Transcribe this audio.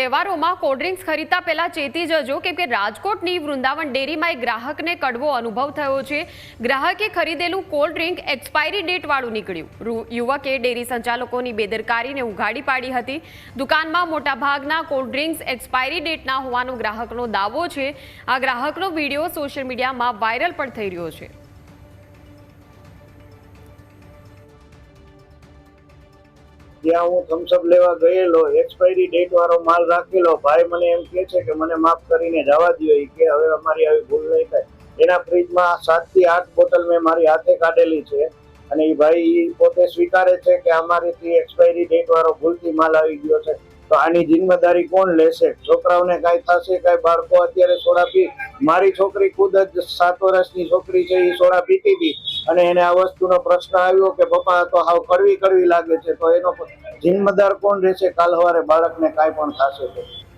તહેવારોમાં cold drinks ખરીદતા પહેલાં ચેતી જજો, કેમ કે રાજકોટની વૃંદાવન ડેરીમાં એક ગ્રાહકને કડવો અનુભવ થયો છે. ગ્રાહકે ખરીદેલું કોલ્ડ ડ્રિંક એક્સપાયરી ડેટવાળું નીકળ્યું. યુવકે ડેરી સંચાલકોની બેદરકારીને ઉઘાડી પાડી હતી. દુકાનમાં મોટાભાગના કોલ્ડ ડ્રિંક્સ એક્સપાયરી ડેટના હોવાનો ગ્રાહકનો દાવો છે. આ ગ્રાહકનો વીડિયો સોશિયલ મીડિયામાં વાયરલ પણ થઈ રહ્યો છે. ત્યાં હું થમ્સઅપ લેવા ગયેલો એક્સપાયરી ડેટ વાળો માલ રાખેલો, ભાઈ મને એમ કે છે કે મને માફ કરીને જવા દો એ કે હવે અમારી આવી ભૂલ નહીં થાય. એના ફ્રીજમાં સાતથી આઠ બોટલ મેં મારી હાથે કાઢેલી છે અને એ ભાઈ પોતે સ્વીકારે છે કે અમારીથી એક્સપાયરી ડેટ વાળો ભૂલથી માલ આવી ગયો છે. તો આની જિમ્મેદારી કોણ લેશે? છોકરાઓને કાંઈ થશે, કાંઈ બાળકો અત્યારે સોડા પી મારી છોકરી ખુદ જ સાત વર્ષની છોકરી છે એ સોડા પીતી હતી. અને એને આ વસ્તુનો પ્રશ્ન આવ્યો કે પપ્પા તો હાવ કડવી કડવી લાગે છે, તો એનો જિમ્મેદાર કોણ રહેશે? કાલ સવારે બાળકને કાંઈ પણ થશે તો.